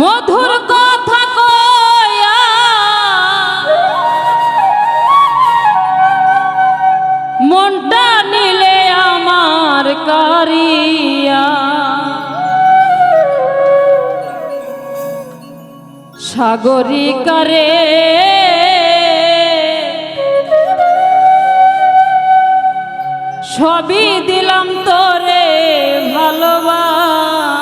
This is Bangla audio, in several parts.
মধুর কথা কয়া। মনটা নিলে আমার কারিয়া। সাগরিকারে ছবি দিলাম তোরে ভালোবাস।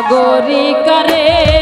সাগরিকারে